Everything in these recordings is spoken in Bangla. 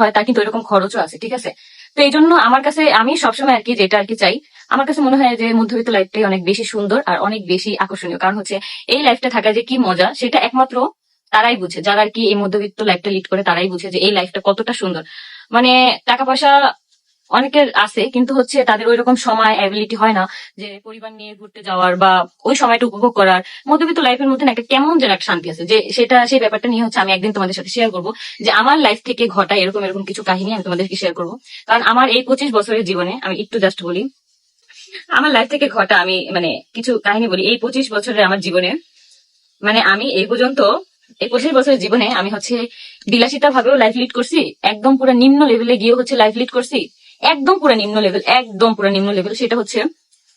হয়, তার কিন্তু এরকম খরচও আছে, ঠিক আছে? তো এই জন্য আমার কাছে, আমি সবসময় আর কি যেটা আর কি চাই, আমার কাছে মনে হয় যে মধ্যবিত্ত লাইফটাই অনেক বেশি সুন্দর আর অনেক বেশি আকর্ষণীয়। কারণ হচ্ছে, এই লাইফটা থাকা যে কি মজা, সেটা একমাত্র তারাই বুঝে। যারা আর কি এই মধ্যবিত্ত লাইফটা লিড করে, তারাই বুঝে যে এই লাইফটা কতটা সুন্দর। মানে টাকা পয়সা অনেকের আছে, কিন্তু হচ্ছে তাদের ওই রকম সময় অ্যাবিলিটি হয় না যে পরিবার নিয়ে ঘুরতে যাওয়ার বা ওই সময়টা উপভোগ করার। মধ্যবিত্ত লাইফের মধ্যে একটা কেমন যেন একটা শান্তি আছে, যে সেটা, সেই ব্যাপারটা নিয়ে হচ্ছে আমি একদিন তোমাদের সাথে শেয়ার করব, যে আমার লাইফ থেকে ঘটা এরকম এরকম কিছু কাহিনী আমি তোমাদেরকে শেয়ার করব। কারণ আমার এই পঁচিশ বছরের জীবনে, আমি একটু জাস্ট বলি, আমার লাইফ থেকে ঘটা আমি মানে কিছু কাহিনী বলি। এই পঁচিশ বছরের আমার জীবনে মানে আমি এই পর্যন্ত, এই পঁচিশ বছরের জীবনে আমি হচ্ছে বিলাসিতা ভাবেও লাইফ লিড করছি, একদম পুরো নিম্ন লেভেলে গিয়ে হচ্ছে লাইফ লিড করছি। একদম পুরো নিম্ন লেভেল একদম পুরো নিম্ন লেভেল সেটা হচ্ছে,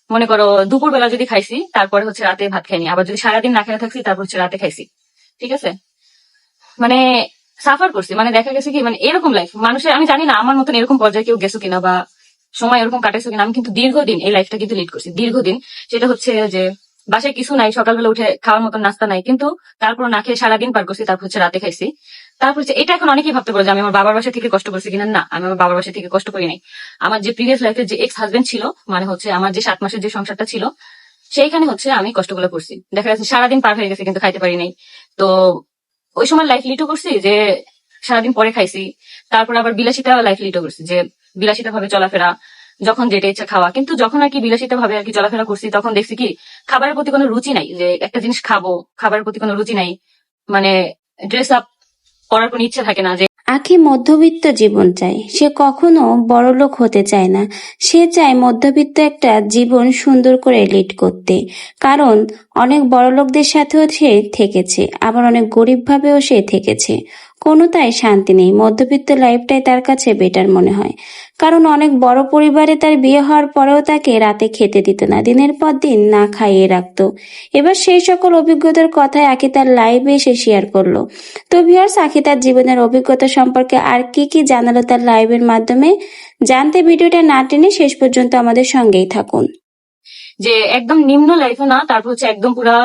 মনে করো দুপুর বেলা যদি খাইছি, তারপরে হচ্ছে রাতে ভাত খাইনি। আবার যদি সারাদিন না খেয়ে থাকছি, তারপর হচ্ছে রাতে খাইছি। ঠিক আছে? মানে সাফার করছি। মানে দেখা গেছে কি মানে এরকম লাইফ মানুষের, আমি জানি না, আমার মতন এরকম পর্যায়ে কেউ গেছো কিনা বা সময় এরকম কাটাইছো কিনা, আমি কিন্তু দীর্ঘদিন এই লাইফটা কিন্তু লিড করছি। দীর্ঘদিন। সেটা হচ্ছে যে, বাসায় কিছু নাই, সকালবেলা উঠে খাওয়ার মতন নাস্তা নাই, কিন্তু তারপর না খেয়ে সারাদিন পার করছি, তারপর হচ্ছে রাতে খাইছি। তারপর এটা এখন অনেকেই ভাবতে পারে যে আমি আমার বাবার বাসা থেকে কষ্ট করছি কিনা। না, আমি আমার বাবার বাসা থেকে কষ্ট করি নাই। আমার যে প্রিভিয়াস লাইফের যে এক্স হাজবেন্ড ছিল মানে হচ্ছে আমার যে সাত মাসের যে সংসারটা ছিল, সেইখানে হচ্ছে আমি কষ্টগুলো করছি। দেখা যাচ্ছে সারাদিন পার হয়ে গেছে কিন্তু খাইতে পারি নাই। তো ওই সময় লাইফ লিডও করছি যে সারাদিন পরে খাইছি। তারপর আবার বিলাসিতা লাইফ লিডও করছি যে বিলাসিতা ভাবে চলাফেরা, যখন যেটা ইচ্ছা খাওয়া। কিন্তু যখন আর কি বিলাসিতা ভাবে আর কি চলাফেরা করছি, তখন দেখছি কি, খাবারের প্রতি কোনো রুচি নাই। যে একটা জিনিস খাব, খাবারের প্রতি কোনো রুচি নাই। মানে ড্রেস আপ করার কোনো ইচ্ছা থাকে না যে আখি মধ্যবিত্ত জীবন চায়। সে কখনো বড়লোক হতে চায় না। সে চায় মধ্যবিত্ত একটা জীবন সুন্দর করে লিড করতে। কারণ অনেক বড়লোকদের সাথেও সে থেকেছে, আবার অনেক গরিব ভাবেও সে থেকেছে। কোনোটাই শান্তি নেই। মধ্যবিত্ত লাইফটাই তার কাছে বেটার মনে হয়। কারণ অনেক বড় পরিবারে তার বিয়ে হওয়ার পরেও তাকে রাতে খেতে দিত না। দিনের পর দিন না খাইয়ে রাখতো। এবার সেই সকল অভিজ্ঞতার কথাই আখি তার লাইভে এসে শেয়ার করল। তো ভিউয়ার্স আখি তার জীবনের অভিজ্ঞতা সম্পর্কে আর কি কি জানালো তার লাইভের মাধ্যমে, জানতে ভিডিওটা না টেনে শেষ পর্যন্ত আমাদের সঙ্গেই থাকুন। যে একদম নিম্ন লাইফও না, তারপর হচ্ছে একদম পুরা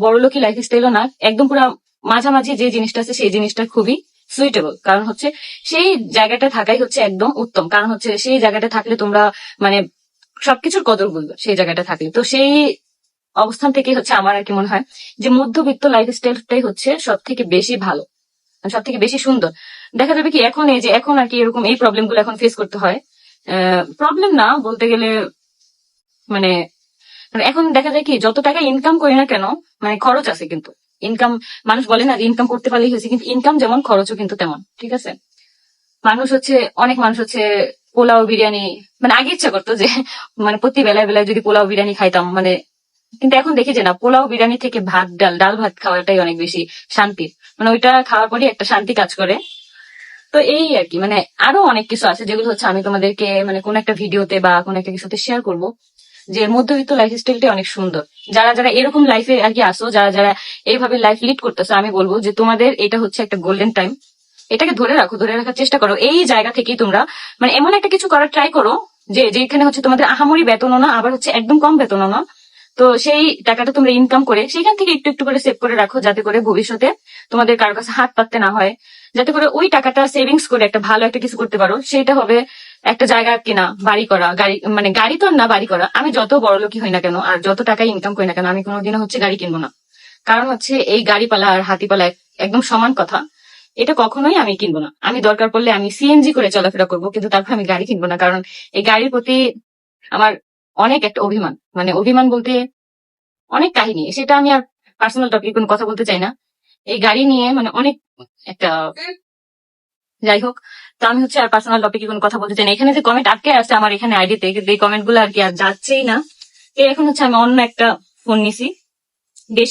বড়লোকি লাইফ স্টাইলও না, একদম পুরা মাঝামাঝি যে জিনিসটা আছে সেই জিনিসটা খুবই সুইটেবল কারণ হচ্ছে সেই জায়গাটা থাকাই হচ্ছে একদম উত্তম। কারণ হচ্ছে সেই জায়গাটা থাকলে তোমরা মানে সবকিছুর কদর বুঝবে সেই জায়গাটা থাকলে। তো সেই অবস্থান থেকে হচ্ছে আমার আর কি মনে হয় যে মধ্যবিত্ত লাইফ স্টাইলটাই হচ্ছে সব থেকে বেশি ভালো সব থেকে বেশি সুন্দর। দেখা যাবে কি এখন এই যে এখন আর কি এরকম এই প্রবলেমগুলো এখন ফেস করতে হয়। প্রবলেম না বলতে গেলে মানে মানে এখন দেখা যায় কি যত টাকা ইনকাম করি না কেন মানে খরচ আছে কিন্তু। ইনকাম মানুষ বলে না ইনকাম করতে পারলেই হয়েছে, কিন্তু ইনকাম যেমন খরচও কিন্তু তেমন, ঠিক আছে? মানুষ হচ্ছে, অনেক মানুষ হচ্ছে পোলাও বিরিয়ানি মানে আগে ইচ্ছা করতো যে মানে প্রতি বেলায় বেলায় যদি পোলাও বিরিয়ানি খাইতাম মানে কিন্তু এখন দেখি যে না, পোলাও বিরিয়ানি থেকে ভাত, ডাল ডাল ভাত খাওয়াটাই অনেক বেশি শান্তির মানে ওইটা খাওয়ার পরই একটা শান্তি কাজ করে। তো এই আর কি মানে আরও অনেক কিছু আছে যেগুলো হচ্ছে আমি তোমাদেরকে মানে কোন একটা ভিডিওতে বা কোন একটা কিছুতে শেয়ার করব। যে মধ্যবিত্ত লাইফ স্টাইলটা অনেক সুন্দর। যারা যারা এরকম লাইফে আর কি আসো, যারা যারা এইভাবে লাইফ লিড করতেছো, আমি বলব যে তোমাদের এটা হচ্ছে একটা গোল্ডেন টাইম এটাকে ধরে রাখো, ধরে রাখার চেষ্টা করো। এই জায়গা থেকেই তোমরা মানে এমন একটা কিছু করার ট্রাই করো যে যেখানে হচ্ছে তোমাদের আহামরি বেতনও না, আবার হচ্ছে একদম কম বেতনও না। তো সেই টাকাটা তোমরা ইনকাম করে সেখান থেকে একটু একটু করে সেভ করে রাখো, যাতে করে ভবিষ্যতে তোমাদের কারও কাছে হাত পাততে না হয়। যাতে করে ওই টাকাটা সেভিংস করে একটা ভালো একটা কিছু করতে পারো। সেটা হবে একটা জায়গা কিনা, বাড়ি করা, গাড়ি মানে গাড়ি তো না, বাড়ি করা। আমি যত বড় লোকই হই না কেন, আর যত টাকা ইনকাম করি না কেন, আমি কোনোদিনও হচ্ছে গাড়ি কিনবো না। কারণ হচ্ছে এই গাড়িপালা আর হাতিপালা এক- একদম সমান কথা। এটা কখনোই আমি কিনবো না। আমি দরকার পড়লে আমি সিএনজি করে চলাফেরা করব, কিন্তু তারপর আমি গাড়ি কিনবো না। কারণ এই গাড়ির প্রতি আমার অনেক একটা অভিমান। মানে অভিমান বলতে অনেক কাহিনী। সেটা আমি আর পার্সোনাল টপিক কোনো কথা বলতে চাই না। এই গাড়ি নিয়ে মানে অনেক একটা যাই হোক, তো আমি হচ্ছে আর পার্সোনাল টপিকে কোনো কথা বলতে চাই না। এখানে যে কমেন্ট আটকে আসছে আমার এখানে আইডিতে কিন্তু এই কমেন্টগুলো আর কি আর যাচ্ছেই না। এখন হচ্ছে আমি অন্য একটা ফোন নিছি। বেশ